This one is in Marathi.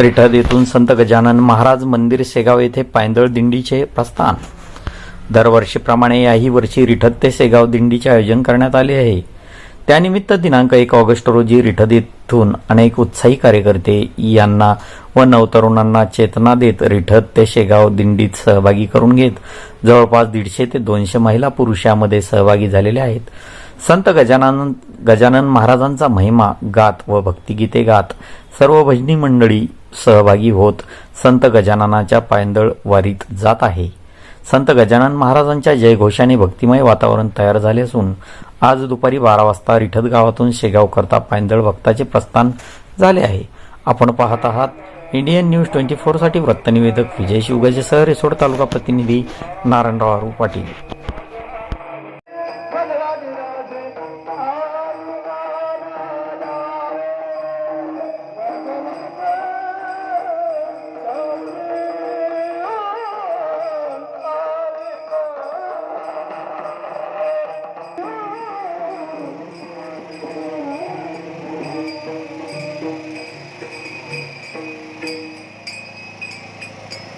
रिठद येथून संत गजानन महाराज मंदिर शेगाव येथे पायंदळ दिंडीचे प्रस्थान. दरवर्षीप्रमाणे याही वर्षी रिठद ते शेगाव दिंडीचे आयोजन करण्यात आले आहे. त्यानिमित्त दिनांक एक ऑगस्ट रोजी रिठद येथून अनेक उत्साही कार्यकर्ते यांना व नवतरुणांना चेतना देत रिठद ते शेगाव दिंडीत सहभागी करून घेत. जवळपास दीडशे ते दोनशे महिला पुरुष यामध्ये सहभागी झालेले आहेत. संत गजानन गजानन महाराजांचा महिमा गात व भक्तिगीते गात. सर्व भजनी मंडळी सहभागी होत संत गजाननाच्या पायंदळ वारीत जात आहे. संत गजानन महाराजांच्या जयघोषाने भक्तिमय वातावरण तयार झाले असून आज दुपारी बारा वाजता रिठत गावातून शेगाव करता पायंदळ भक्ताचे प्रस्थान झाले आहे. आपण पाहत आहात इंडियन न्यूज ट्वेंटी फोरसाठी वृत्तनिवेदक विजय शिवगजेसह रिसोड तालुका प्रतिनिधी नारायणराव पाटील.